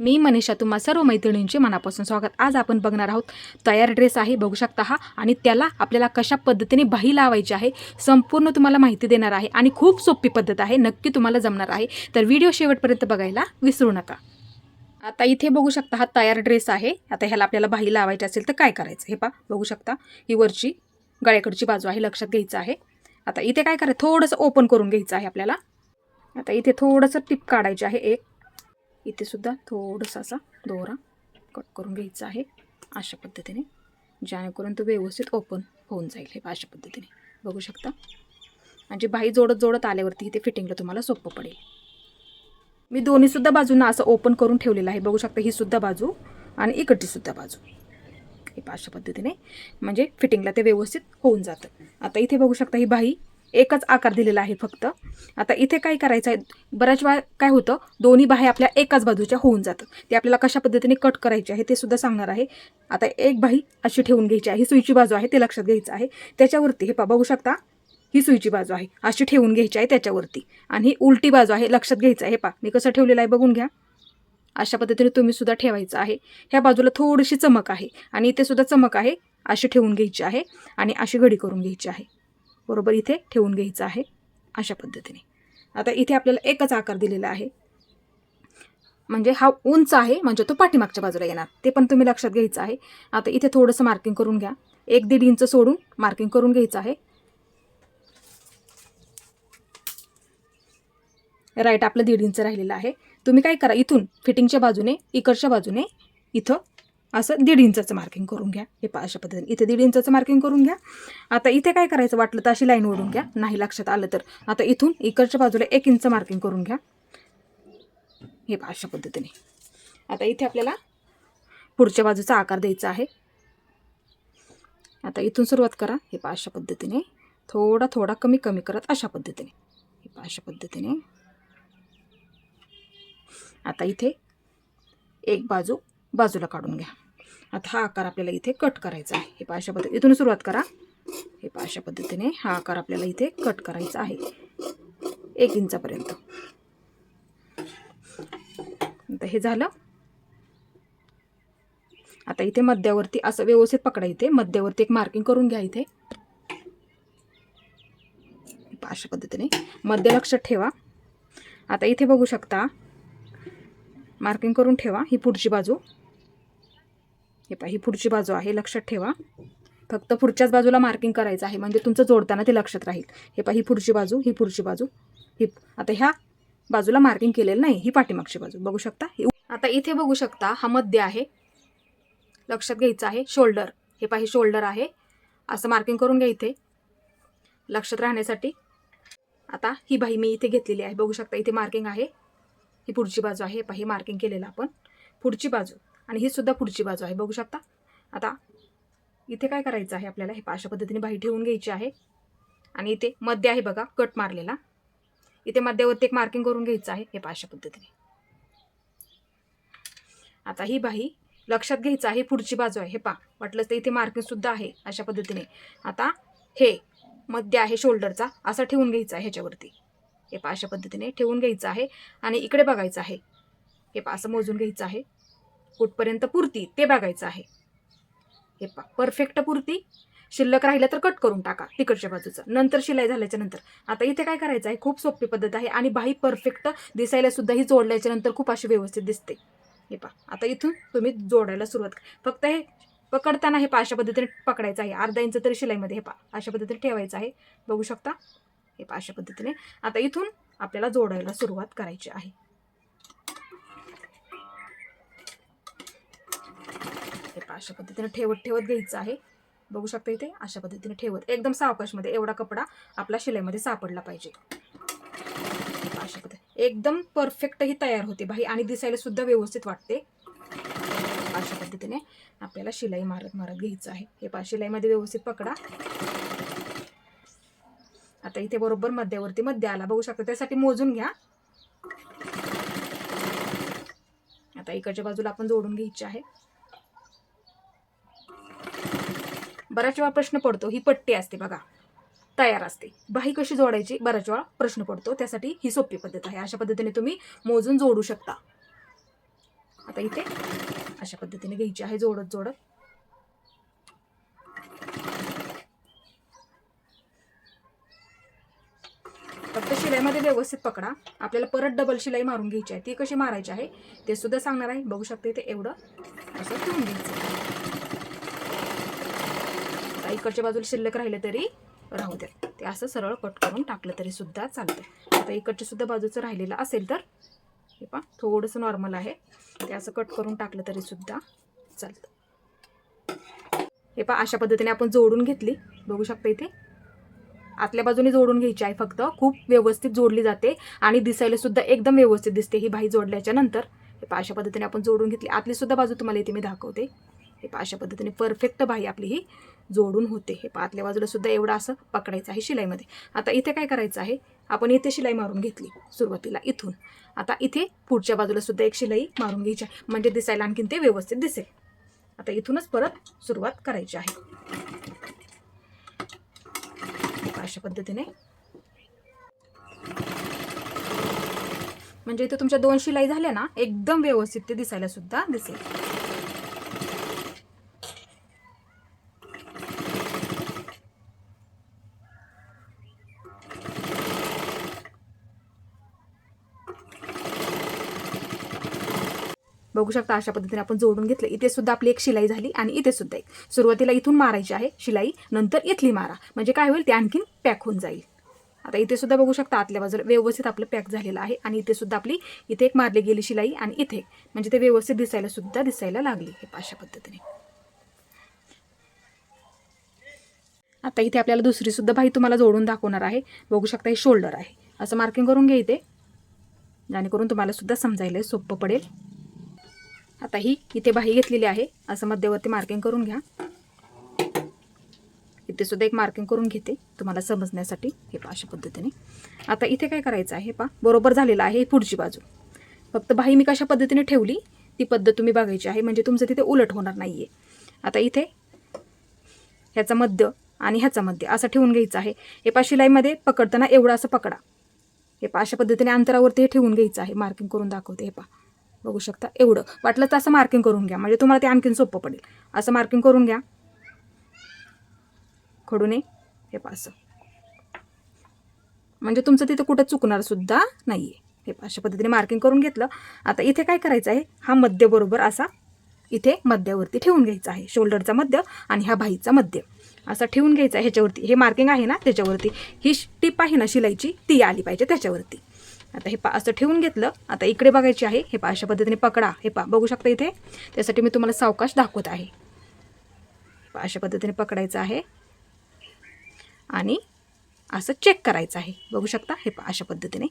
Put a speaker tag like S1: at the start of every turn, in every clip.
S1: मी मनीषा तुम्हा सर्व मैत्रिणींचे मनापासून स्वागत. आज आपण बघणार आहोत तयार ड्रेस आहे बघू शकता हा. आणि त्याला आपल्याला कशा पद्धतीने बाही लावायची आहे संपूर्ण तुम्हाला माहिती देणार आहे. आणि खूप सोपी पद्धत आहे नक्की तुम्हाला जमणार आहे. तर व्हिडिओ शेवटपर्यंत बघायला विसरू नका. आता इथे बघू शकता हा तयार ड्रेस आहे. आता ह्याला आपल्याला बाही लावायची असेल तर काय करायचं? हे पा बघू शकता. ही वरची गळ्याकडची बाजू आहे लक्षात घ्यायचं आहे. आता इथे काय करायचं? थोडंसं ओपन करून घ्यायचं आहे आपल्याला. आता इथे थोडंसं टिप काढायची आहे एक. इथे सुद्धा असा दोरा कट करून घ्यायचा आहे अशा पद्धतीने जेणेकरून तो व्यवस्थित ओपन होऊन जाईल हे अशा पद्धतीने. बघू शकता? म्हणजे बाही जोडत जोडत आल्यावरती इथे फिटिंगला तुम्हाला सोपं पडेल. मी दोन्हीसुद्धा बाजूंना असं ओपन करून ठेवलेलं आहे. बघू शकता ही सुद्धा बाजू आणि इकडचीसुद्धा बाजू. हे अशा पद्धतीने म्हणजे फिटिंगला ते व्यवस्थित होऊन जातं. आता इथे बघू शकता ही बाही एकच आकार दिलेला आहे फक्त. आता इथे काय करायचं आहे बऱ्याच वेळा काय होतं? दोन्ही बाह्या आपल्या एकाच बाजूच्या होऊन जातं. ते आपल्याला कशा पद्धतीने कट करायचे आहे ते सुद्धा सांगणार आहे. आता एक बाही अशी ठेवून घ्यायची आहे. ही सुईची बाजू आहे ते लक्षात घ्यायचं आहे. त्याच्यावरती हे पा बघू शकता? ही सुईची बाजू आहे. अशी ठेवून घ्यायची आहे त्याच्यावरती. आणि ही उलटी बाजू आहे लक्षात घ्यायचं आहे. हे पा मी कसं ठेवलेलं आहे बघून घ्या. अशा पद्धतीने तुम्ही सुद्धा ठेवायचं आहे. ह्या बाजूला थोडीशी चमक आहे. आणि इथे सुद्धा चमक आहे. अशी ठेवून घ्यायची आहे. आणि अशी घडी करून घ्यायची आहे. बरोबर इथे ठेवून घ्यायचं आहे अशा पद्धतीने. आता इथे आपल्याला एकच आकार दिलेला आहे. म्हणजे हा उंच आहे म्हणजे तो पाठीमागच्या बाजूला येणार. ते पण तुम्ही लक्षात घ्यायचं आहे. आता इथे थोडंसं मार्किंग करून घ्या. एक दीड इंच सोडून मार्किंग करून घ्यायचं आहे. राईट आपलं दीड इंच राहिलेलं आहे. तुम्ही काय करा इथून फिटिंगच्या बाजूने इकडच्या बाजूने इथं असं दीड इंचाचं मार्किंग करून घ्या. हे अशा पद्धतीने. इथे दीड इंचाचं मार्किंग करून घ्या. आता इथे काय करायचं वाटलं तर अशी लाईन ओढून घ्या. नाही लक्षात आलं तर. आता इथून इकडच्या बाजूला एक इंच मार्किंग करून घ्या. हे अशा पद्धतीने. आता इथे आपल्याला पुढच्या बाजूचा आकार द्यायचा आहे. आता इथून सुरुवात करा. हे अशा पद्धतीने. थोडा थोडा कमी कमी करत अशा पद्धतीने. हे अशा पद्धतीने. आता इथे एक बाजू बाजूला काढून घ्या. आता हा आकार आपल्याला इथे कट करायचा आहे. हे पाशा पद्धती इथून सुरुवात करा. हे पाशा पद्धतीने हा आकार आपल्याला इथे कट करायचा आहे. एक इंचापर्यंत. आता हे झालं. आता इथे मध्यावरती असं व्यवस्थित पकडा इथे. मध्यावरती एक मार्किंग करून घ्या इथे. अशा पद्धतीने. मध्य लक्षात ठेवा. आता इथे बघू शकता. मार्किंग करून ठेवा ही पुढची बाजू. हे पहा ही पुढची बाजू आहे लक्षात ठेवा. फक्त पुढच्याच बाजूला मार्किंग करायचं आहे. म्हणजे तुमचं जोडताना ते लक्षात राहील. हे पहा ही पुढची बाजू ही पुढची बाजू ही आता ह्या बाजूला मार्किंग केलेलं नाही ही पाठीमागची बाजू. बघू शकता? ही आता इथे बघू शकता हा मध्य आहे. लक्षात घ्यायचं आहे शोल्डर हे पहा शोल्डर आहे. असं मार्किंग करून घ्या इथे. लक्षात राहण्यासाठी. आता ही बाही मी इथे घेतलेली आहे. बघू शकता इथे मार्किंग आहे. ही पुढची बाजू आहे. पहा ही मार्किंग केलेलं आपण. पुढची बाजू. आणि ही सुद्धा पुढची बाजू आहे. बघू शकता? आता इथे काय करायचं आहे आपल्याला? हे अशा पद्धतीने बाही ठेवून घ्यायची आहे. आणि इथे मध्य आहे बघा कट मारलेला. इथे मध्यावरती एक मार्किंग करून घ्यायचं आहे. हे अशा पद्धतीने. आता ही बाही लक्षात घ्यायचं आहे पुढची बाजू आहे. हे पा वाटलं तर इथे मार्किंगसुद्धा आहे अशा पद्धतीने. आता हे मध्य आहे शोल्डरचा असा ठेवून घ्यायचा आहे ह्याच्यावरती. हे पा अशा पद्धतीने ठेवून घ्यायचं आहे. आणि इकडे बघायचं आहे. हे पा असं मोजून घ्यायचं आहे. कुठपर्यंत पुरती ते बघायचं आहे. हे पहा परफेक्ट पुरती. शिल्लक राहिलं तर कट करून टाका तिकडच्या बाजूचं. नंतर शिलाई झाल्याच्यानंतर. आता इथे काय करायचं आहे? खूप सोपी पद्धत आहे आणि बाही परफेक्ट दिसायला सुद्धा ही जोडल्याच्या नंतर खूप अशी व्यवस्थित दिसते. हे पहा आता इथून तुम्ही जोडायला सुरुवात करा. फक्त हे पकडताना हे पा अशा पद्धतीने पकडायचं आहे. अर्धा इंच तरी शिलाईमध्ये हे पहा अशा पद्धतीने ठेवायचं आहे. बघू शकता? हे पा अशा पद्धतीने. आता इथून आपल्याला जोडायला सुरुवात करायची आहे. हे पहा अशा पद्धतीने ठेवत ठेवत घ्यायचं आहे. बघू शकता इथे अशा पद्धतीने ठेवत. एकदम सावकाशमध्ये एवढा कपडा आपला शिलाईमध्ये सापडला पाहिजे. अशा पद्धती एकदम परफेक्ट ही तयार होते बाई आणि दिसायला सुद्धा व्यवस्थित वाटते. अशा पद्धतीने आपल्याला शिलाई मारत मारत घ्यायचं आहे. हे पहा शिलाईमध्ये व्यवस्थित पकडा. आता इथे बरोबर मध्यावरती मध्य आला. बघू शकता त्यासाठी मोजून घ्या. आता इकडच्या बाजूला आपण जोडून घ्यायची आहे. बऱ्याच वेळा प्रश्न पडतो ही पट्टी असते बघा. तयार असते. बाही कशी जोडायची? बऱ्याच वेळा प्रश्न पडतो. त्यासाठी ही सोपी पद्धत आहे. अशा पद्धतीने तुम्ही मोजून जोडू शकता. आता इथे अशा पद्धतीने घ्यायची आहे जोडत जोडत. फक्त शिलाईमध्ये व्यवस्थित पकडा. आपल्याला परत डबल शिलाई मारून घ्यायची आहे. ती कशी मारायची आहे ते सुद्धा सांगणार आहे. बघू शकते ते एवढं असं ठेवून घ्यायचं इकडच्या बाजूला शिल्लक राहिले तरी राहू द्या. ते असं सरळ कट करून टाकलं तरी सुद्धा चालतं आता इकडच्या सुद्धा बाजूचं राहिलेलं असेल तर हे पहा थोडंसं नॉर्मल आहे. ते असं कट करून टाकलं तरी सुद्धा चालतं. हे पहा अशा पद्धतीने आपण जोडून घेतली. बघू शकता इथे. आतल्या बाजूने जोडून घ्यायची आहे फक्त. खूप व्यवस्थित जोडली जाते आणि दिसायला सुद्धा एकदम व्यवस्थित दिसते ही बाई जोडल्याच्या नंतर. हे अशा पद्धतीने आपण जोडून घेतली. आतली सुद्धा बाजू तुम्हाला इथे मी दाखवते. हे पा अशा पद्धतीने परफेक्ट बाई आपली ही जोडून होते. हे पातल्या आतल्या बाजूला सुद्धा एवढं असं पकडायचं आहे शिलाईमध्ये. आता इथे काय करायचं आहे? आपण इथे शिलाई मारून घेतली सुरुवातीला इथून. आता इथे पुढच्या बाजूला सुद्धा एक शिलाई मारून घ्यायची आहे. म्हणजे दिसायला आणखीन ते व्यवस्थित दिसेल. आता इथूनच परत सुरुवात करायची आहे. अशा पद्धतीने. म्हणजे इथे तुमच्या दोन शिलाई झाल्या ना एकदम व्यवस्थित ते दिसायला सुद्धा दिसेल. बघू शकता अशा पद्धतीने आपण जोडून घेतलं. इथे सुद्धा आपली एक शिलाई झाली आणि इथे सुद्धा एक. सुरुवातीला इथून मारायची आहे शिलाई नंतर इथली मारा. म्हणजे काय होईल? ते आणखीन पॅक होऊन जाईल. आता इथे सुद्धा बघू शकता आतल्या बाजूला व्यवस्थित आपलं पॅक झालेलं आहे आणि इथे सुद्धा आपली इथे एक मारली गेली शिलाई आणि इथे म्हणजे ते व्यवस्थित दिसायला सुद्धा दिसायला लागली हे अशा पद्धतीने. आता इथे आपल्याला दुसरी सुद्धा भाई तुम्हाला जोडून दाखवणार आहे. बघू शकता हे शोल्डर आहे. असं मार्किंग करून घ्या इथे. जेणेकरून तुम्हाला सुद्धा समजायला सोपं पडेल. आता ही इथे बाही घेतलेली आहे. असं मध्यवर्ती मार्किंग करून घ्या. इथे सुद्धा एक मार्किंग करून घेते. तुम्हाला समजण्यासाठी. हे पा अशा पद्धतीने. आता इथे काय करायचं आहे? पहा बरोबर झालेलं आहे पुढची बाजू. फक्त बाही मी कशा पद्धतीने ठेवली? ती पद्धत तुम्ही बघायची आहे. म्हणजे तुमचं तिथे उलट होणार नाही आहे आता इथे ह्याचा मध्य आणि ह्याचा मध्य असं ठेवून घ्यायचं आहे. हे पा शिलाईमध्ये पकडताना एवढं असं पकडा. हे पा अशा पद्धतीने अंतरावरती हे ठेवून घ्यायचं आहे. मार्किंग करून दाखवते. हे पा बघू शकता. एवढं. वाटलं तर असं मार्किंग करून घ्या. म्हणजे तुम्हाला ते आणखीन सोपं पडेल. असं मार्किंग करून घ्या. खडूने. हे पा असं. म्हणजे तुमचं तिथं कुठं चुकणार सुद्धा नाही आहे हे अशा पद्धतीने मार्किंग करून घेतलं. आता इथे काय करायचं आहे? हा मध्य बरोबर असा इथे मध्यावरती ठेवून घ्यायचा आहे. शोल्डरचा मध्य आणि ह्या भाईचा मध्य. असा ठेवून घ्यायचा आहे ह्याच्यावरती. हे मार्किंग आहे ना त्याच्यावरती. ही टिप आहे ना शिलाईची ती आली पाहिजे त्याच्यावरती. आता हे पा असं ठेवून घेतलं. आता इकडे बघायची आहे. हे पा अशा पद्धतीने पकडा. हे पा बघू शकता इथे. त्यासाठी मी तुम्हाला सावकाश दाखवत आहे. अशा पद्धतीने पकडायचं आहे. आणि असं चेक करायचं आहे. बघू शकता? हे पा अशा पद्धतीने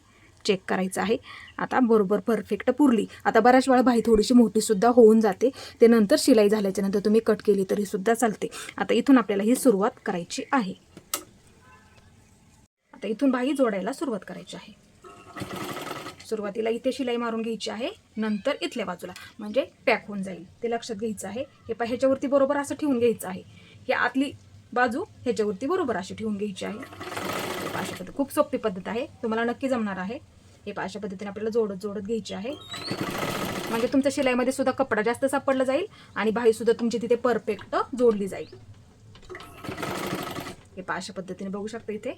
S1: चेक करायचं आहे. आता बरोबर परफेक्ट पुरली. आता बऱ्याच वेळा बाई थोडीशी मोठीसुद्धा होऊन जाते. ते नंतर शिलाई झाल्याच्यानंतर तुम्ही कट केली तरीसुद्धा चालते. आता इथून आपल्याला ही सुरुवात करायची आहे. आता इथून बाई जोडायला सुरुवात करायची आहे. सुरुवातीला इथे शिलाई मारून घ्यायची आहे नंतर इथल्या बाजूला. म्हणजे पॅक होऊन जाईल. ते लक्षात घ्यायचं आहे. हे पा ह्याच्यावरती बरोबर असं ठेवून घ्यायचं आहे. ही आतली बाजू ह्याच्यावरती बरोबर अशी ठेवून घ्यायची आहे. अशा पद्धत खूप सोपी पद्धत आहे. तुम्हाला नक्की जमणार आहे. हे पा अशा पद्धतीने आपल्याला जोडत जोडत घ्यायची आहे. म्हणजे तुमच्या शिलाईमध्ये सुद्धा कपडा जास्त सापडला जाईल आणि बाहीसुद्धा तुमची तिथे परफेक्ट जोडली जाईल. हे पा अशा पद्धतीने बघू शकता इथे.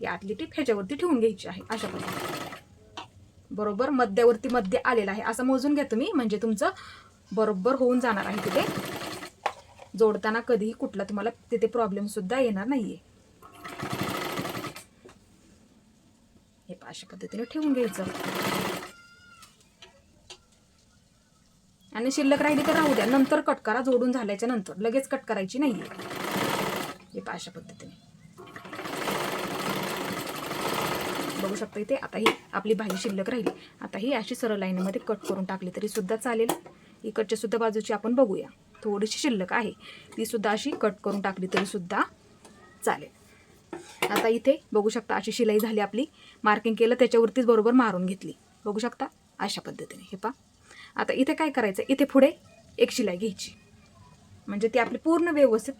S1: ही आतली टीप ह्याच्यावरती ठेवून घ्यायची आहे. अशा पद्धतीने. बरोबर मध्यावरती मध्य आलेलं आहे. असं मोजून घ्या तुम्ही. म्हणजे तुमचं बरोबर होऊन जाणार आहे तिथे. जोडताना कधीही कुठला तुम्हाला तिथे प्रॉब्लेम सुद्धा येणार नाहीये. हे अशा पद्धतीने ठेवून घ्यायचं. आणि शिल्लक राहिली तर राहू द्या. नंतर कट करा जोडून झाल्याच्यानंतर. लगेच कट करायची नाही हे अशा पद्धतीने. शकता इथे. आता ही आपली बाही शिल्लक राहिली. आता ही अशी सरळ लाईनमध्ये कट करून टाकली तरी सुद्धा चालेल. इकडच्या सुद्धा बाजूची आपण बघूया. थोडीशी शिल्लक आहे. ती सुद्धा अशी कट करून टाकली तरी सुद्धा चालेल. आता इथे बघू शकता अशी शिलाई झाली आपली. मार्किंग केलं त्याच्यावरतीच बरोबर मारून घेतली. बघू शकता? अशा पद्धतीने. हे पा आता इथे काय करायचं? इथे पुढे एक शिलाई घ्यायची. म्हणजे ती आपली पूर्ण व्यवस्थित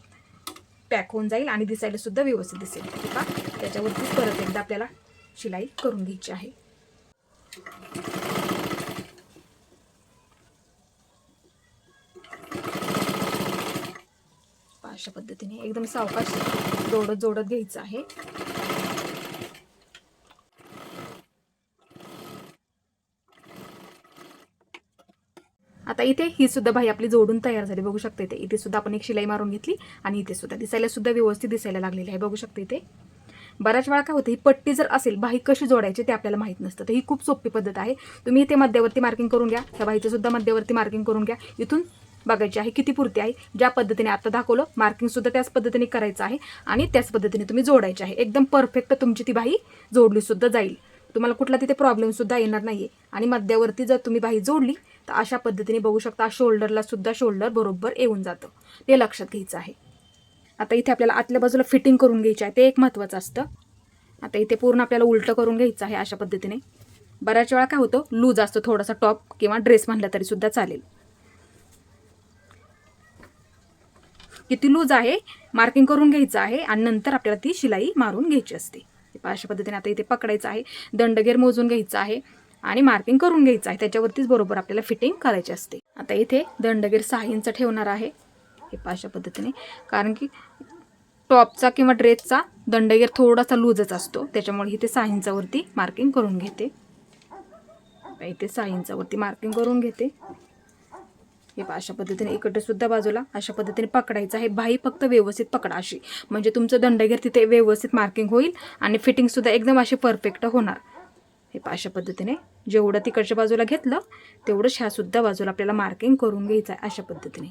S1: पॅक होऊन जाईल आणि दिसायला सुद्धा व्यवस्थित दिसेल. हे पा त्याच्यावरतीच परत एकदा आपल्याला शिलाई करून घ्यायची आहे. अशा पद्धतीने एकदम सावकाश जोडत जोडत घ्यायचं आहे. आता इथे ही सुद्धा भाई आपली जोडून तयार झाली बघू शकते इथे सुद्धा आपण एक शिलाई मारून घेतली आणि इथे सुद्धा दिसायला सुद्धा व्यवस्थित दिसायला लागलेली आहे बघू शकते इथे. बऱ्याच वेळा काय होतं ही पट्टी जर असेल बाही कशी जोडायची ते आपल्याला माहीत नसतं. तर ही खूप सोपी पद्धत आहे. तुम्ही इथे मध्यवर्ती मार्किंग करून घ्या. त्या बाईचं सुद्धा मध्यवर्ती मार्किंग करून घ्या. इथून बघायची आहे किती पुरती आहे. ज्या पद्धतीने आता दाखवलं मार्किंग सुद्धा त्याच पद्धतीने करायचं आहे आणि त्याच पद्धतीने तुम्ही जोडायची आहे. एकदम परफेक्ट तुमची ती बाही जोडली सुद्धा जाईल. तुम्हाला कुठला तिथे प्रॉब्लेम सुद्धा येणार नाहीये. आणि मध्यावरती जर तुम्ही बाही जोडली तर अशा पद्धतीने बघू शकता शोल्डरला सुद्धा शोल्डर बरोबर येऊन जातं. ते लक्षात घ्यायचं आहे. आता इथे आपल्याला आतल्या बाजूला फिटिंग करून घ्यायची आहे. ते एक महत्त्वाचं असतं. आता इथे पूर्ण आपल्याला उलटं करून घ्यायचं आहे अशा पद्धतीने. बऱ्याच वेळा काय होतं? लूज असतो थोडासा टॉप किंवा ड्रेस म्हणला तरीसुद्धा चालेल. किती लूज आहे? मार्किंग करून घ्यायचं आहे आणि नंतर आपल्याला ती शिलाई मारून घ्यायची असते. अशा पद्धतीने आता इथे पकडायचं आहे. दंडगेर मोजून घ्यायचं आहे आणि मार्किंग करून घ्यायचं आहे. त्याच्यावरतीच बरोबर आपल्याला फिटिंग करायची असते. आता इथे दंडगेर सहा इंच ठेवणार आहे. हे पहा, अशा पद्धतीने. कारण की टॉपचा किंवा ड्रेसचा दंडगेर थोडासा लूजच असतो. त्याच्यामुळे इथे सहा इंचावरती मार्किंग करून घेते. इथे सहा इंचावरती मार्किंग करून घेते. हे पहा अशा पद्धतीने इकडे सुद्धा बाजूला अशा पद्धतीने पकडायचं आहे. बाही फक्त व्यवस्थित पकडा अशी. म्हणजे तुमचं दंडगेर तिथे व्यवस्थित मार्किंग होईल आणि फिटिंगसुद्धा एकदम अशी परफेक्ट होणार. हे पहा अशा पद्धतीने जेवढं तिकडच्या बाजूला घेतलं तेवढंच ह्यासुद्धा बाजूला आपल्याला मार्किंग करून घ्यायचं आहे अशा पद्धतीने.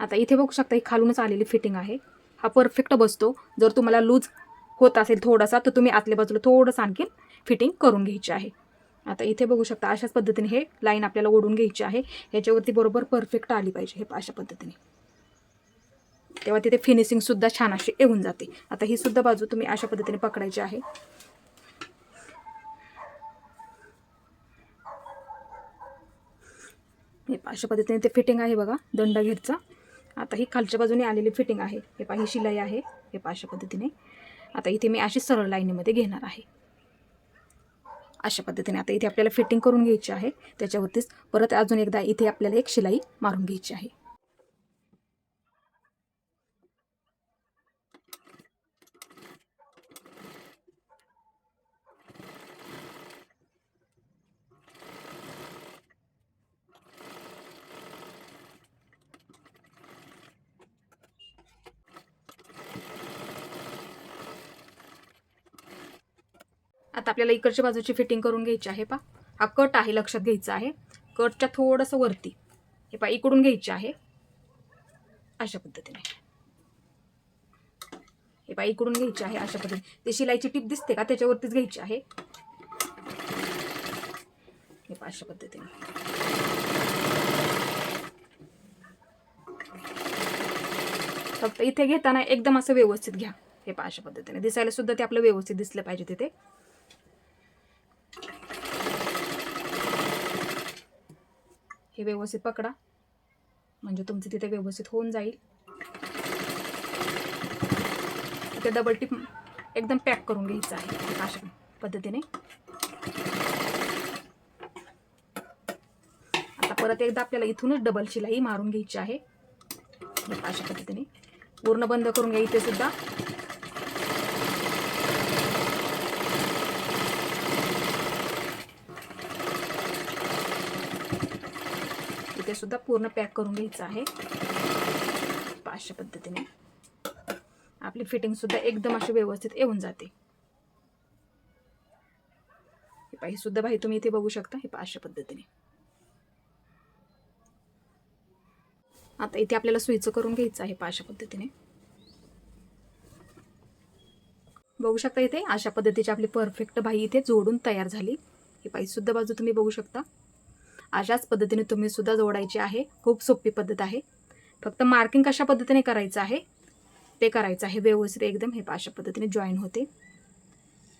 S1: आता इथे बघू शकता ही खालूनच आलेली फिटिंग आहे. हा परफेक्ट बसतो. जर तुम्हाला लूज होत असेल थोडासा तर तुम्ही आतल्या बाजूला थोडंसं आणखीन फिटिंग करून घ्यायची आहे. आता इथे बघू शकता अशाच पद्धतीने हे लाईन आपल्याला ओढून घ्यायची आहे. ह्याच्यावरती बरोबर परफेक्ट आली पाहिजे हे अशा पद्धतीने. तेव्हा तिथे फिनिशिंगसुद्धा छान अशी येऊन जाते. आता ही सुद्धा बाजू तुम्ही अशा पद्धतीने पकडायची आहे. हे अशा पद्धतीने ते फिटिंग आहे बघा दंडघेरचा आता ही खालच्या बाजूने आलेली फिटिंग आहे. हे पहा ही शिलाई आहे. हे पहा अशा पद्धतीने. आता इथे मी अशी सरळ लाईनीमध्ये घेणार आहे. अशा पद्धतीने आता इथे आपल्याला फिटिंग करून घ्यायची आहे. त्याच्यावरतीच परत अजून एकदा इथे आपल्याला एक शिलाई मारून घ्यायची आहे. आता आपल्याला इकडच्या बाजूची फिटिंग करून घ्यायची आहे पा हा कट आहे लक्षात घ्यायचा आहे. कटच्या थोडंसं वरती. हे पा इकडून घ्यायचे आहे. अशा पद्धतीने. हे पा इकडून घ्यायचे आहे अशा पद्धतीने. ते शिलाईची टीप दिसते का? त्याच्यावरतीच घ्यायची आहे. हे पा अशा पद्धतीने. फक्त इथे घेताना एकदम असं व्यवस्थित घ्या. हे पा अशा पद्धतीने. दिसायला सुद्धा ते आपलं व्यवस्थित दिसलं पाहिजे तिथे. हे व्यवस्थित पकडा. म्हणजे तुमचं तिथे व्यवस्थित होऊन जाईल. तिथे डबल टिप एकदम पॅक करून घ्यायचं आहे. अशा पद्धतीने. आता परत एकदा आपल्याला इथूनच डबल शिलाई मारून घ्यायची आहे. अशा पद्धतीने. पूर्ण बंद करून घ्या इथे सुद्धा. ते सुद्धा पूर्ण पॅक करून घ्यायचं आहे. अशा पद्धतीने. आपली फिटिंग सुद्धा एकदम अशी व्यवस्थित येऊन जाते. हे पाही सुद्धा बाई तुम्ही इथे बघू शकता. हे पाचशे अशा पद्धतीने. आता इथे आपल्याला सुईचं करून घ्यायचं आहे पहा अशा पद्धतीने. बघू शकता इथे अशा पद्धतीची आपली परफेक्ट बाई इथे जोडून तयार झाली. ही पाई सुद्धा बाजू तुम्ही बघू शकता. अशाच पद्धतीने तुम्ही सुद्धा जोडायची आहे. खूप सोपी पद्धत आहे. फक्त मार्किंग कशा पद्धतीने करायचं आहे? ते करायचं आहे. व्यवस्थित एकदम हे अशा पद्धतीने जॉईन होते.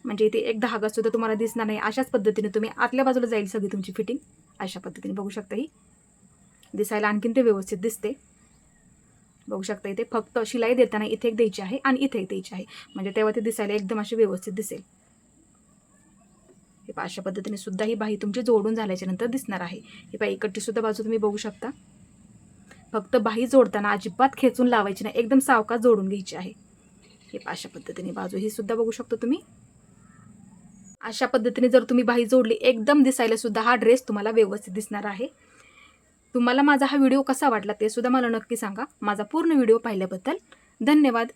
S1: म्हणजे इथे एक धागासुद्धा तुम्हाला दिसणार नाही. अशाच पद्धतीने तुम्ही आतल्या बाजूला जाईल सगळी तुमची फिटिंग अशा पद्धतीने बघू शकता ही. दिसायला आणखीन ते व्यवस्थित दिसते. बघू शकता इथे फक्त शिलाई देताना इथे एक द्यायची आहे आणि इथे एक द्यायची आहे. म्हणजे तेव्हा ते दिसायला एकदम अशी व्यवस्थित दिसेल. हे पहा अशा पद्धतीने सुद्धा ही बाही तुमची जोडून झाल्याच्यानंतर दिसणार आहे. हे पहा इकडची सुद्धा बाजू तुम्ही बघू शकता. फक्त बाही जोडताना अजिबात खेचून लावायची नाही. एकदम सावकाश जोडून घ्यायची आहे. हे पहा अशा पद्धतीने बाजू ही सुद्धा बघू शकतो तुम्ही. अशा पद्धतीने जर तुम्ही बाही जोडली एकदम दिसायला सुद्धा हा ड्रेस तुम्हाला व्यवस्थित दिसणार आहे. तुम्हाला माझा हा व्हिडिओ कसा वाटला ते सुद्धा मला नक्की सांगा. माझा पूर्ण व्हिडिओ पाहिल्याबद्दल धन्यवाद.